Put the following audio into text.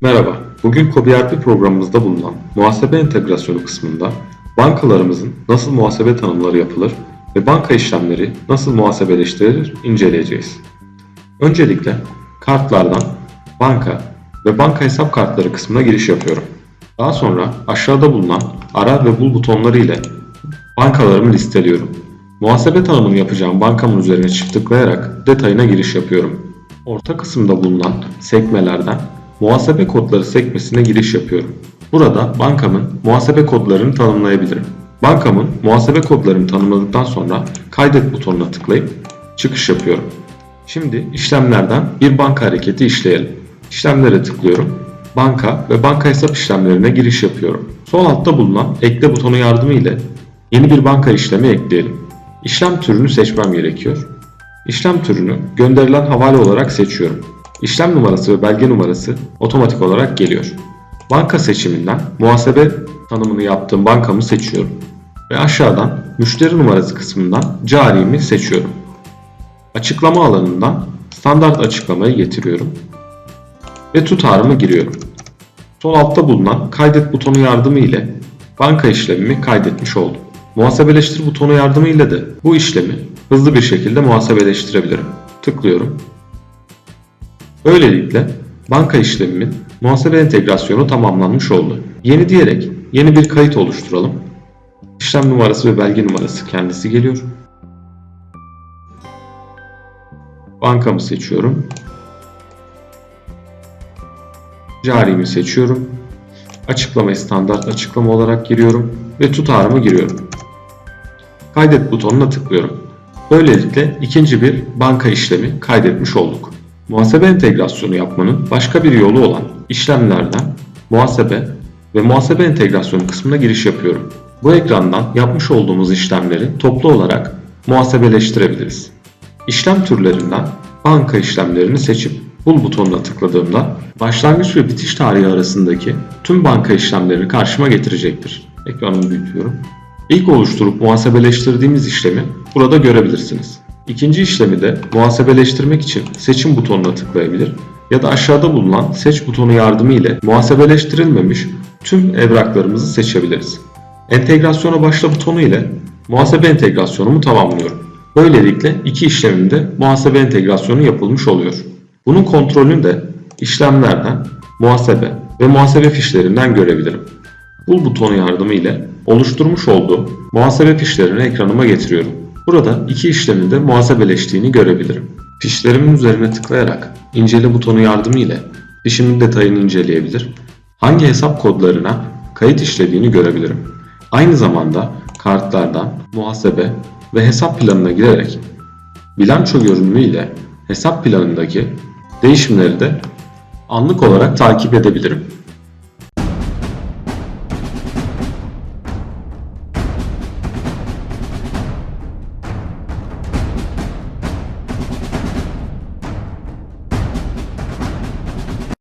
Merhaba, bugün KOBİ programımızda bulunan muhasebe entegrasyonu kısmında bankalarımızın nasıl muhasebe tanımları yapılır ve banka işlemleri nasıl muhasebeleştirilir inceleyeceğiz. Öncelikle kartlardan banka ve banka hesap kartları kısmına giriş yapıyorum. Daha sonra aşağıda bulunan ara ve bul butonları ile bankalarımı listeliyorum. Muhasebe tanımını yapacağım bankamın üzerine çift tıklayarak detayına giriş yapıyorum. Orta kısımda bulunan sekmelerden muhasebe kodları sekmesine giriş yapıyorum. Burada bankamın muhasebe kodlarını tanımlayabilirim. Bankamın muhasebe kodlarını tanımladıktan sonra kaydet butonuna tıklayıp çıkış yapıyorum. Şimdi işlemlerden bir banka hareketi işleyelim. İşlemlere tıklıyorum. Banka ve banka hesap işlemlerine giriş yapıyorum. Sol altta bulunan ekle butonu yardımı ile yeni bir banka işlemi ekleyelim. İşlem türünü seçmem gerekiyor. İşlem türünü gönderilen havale olarak seçiyorum. İşlem numarası ve belge numarası otomatik olarak geliyor. Banka seçiminden muhasebe tanımını yaptığım bankamı seçiyorum. Ve aşağıdan müşteri numarası kısmından carimi seçiyorum. Açıklama alanından standart açıklamayı getiriyorum. Ve tutarımı giriyorum. Sol altta bulunan kaydet butonu yardımı ile banka işlemimi kaydetmiş oldum. Muhasebeleştir butonu yardımı ile de bu işlemi hızlı bir şekilde muhasebeleştirebilirim. Tıklıyorum. Böylelikle banka işlemimin muhasebe entegrasyonu tamamlanmış oldu. Yeni diyerek yeni bir kayıt oluşturalım. İşlem numarası ve belge numarası kendisi geliyor. Bankamı seçiyorum. Carimi seçiyorum. Açıklamayı standart açıklama olarak giriyorum ve tutarımı giriyorum. Kaydet butonuna tıklıyorum. Böylelikle ikinci bir banka işlemi kaydetmiş olduk. Muhasebe entegrasyonu yapmanın başka bir yolu olan işlemlerden muhasebe ve muhasebe entegrasyonu kısmına giriş yapıyorum. Bu ekrandan yapmış olduğumuz işlemleri toplu olarak muhasebeleştirebiliriz. İşlem türlerinden banka işlemlerini seçip bul butonuna tıkladığımda başlangıç ve bitiş tarihi arasındaki tüm banka işlemlerini karşıma getirecektir. Ekranımı büyütüyorum. İlk oluşturup muhasebeleştirdiğimiz işlemi burada görebilirsiniz. İkinci işlemi de muhasebeleştirmek için seçim butonuna tıklayabilir ya da aşağıda bulunan seç butonu yardımı ile muhasebeleştirilmemiş tüm evraklarımızı seçebiliriz. Entegrasyona başla butonu ile muhasebe entegrasyonumu tamamlıyorum. Böylelikle iki işlemimde muhasebe entegrasyonu yapılmış oluyor. Bunun kontrolünü de işlemlerden, muhasebe ve muhasebe fişlerinden görebilirim. Bul butonu yardımı ile oluşturmuş olduğum muhasebe fişlerini ekranıma getiriyorum. Burada iki işlemin de muhasebeleştiğini görebilirim. Fişlerimin üzerine tıklayarak incele butonu yardımı ile fişimin detayını inceleyebilir, hangi hesap kodlarına kayıt işlediğini görebilirim. Aynı zamanda kartlardan muhasebe ve hesap planına girerek bilanço görünümü ile hesap planındaki değişimleri de anlık olarak takip edebilirim.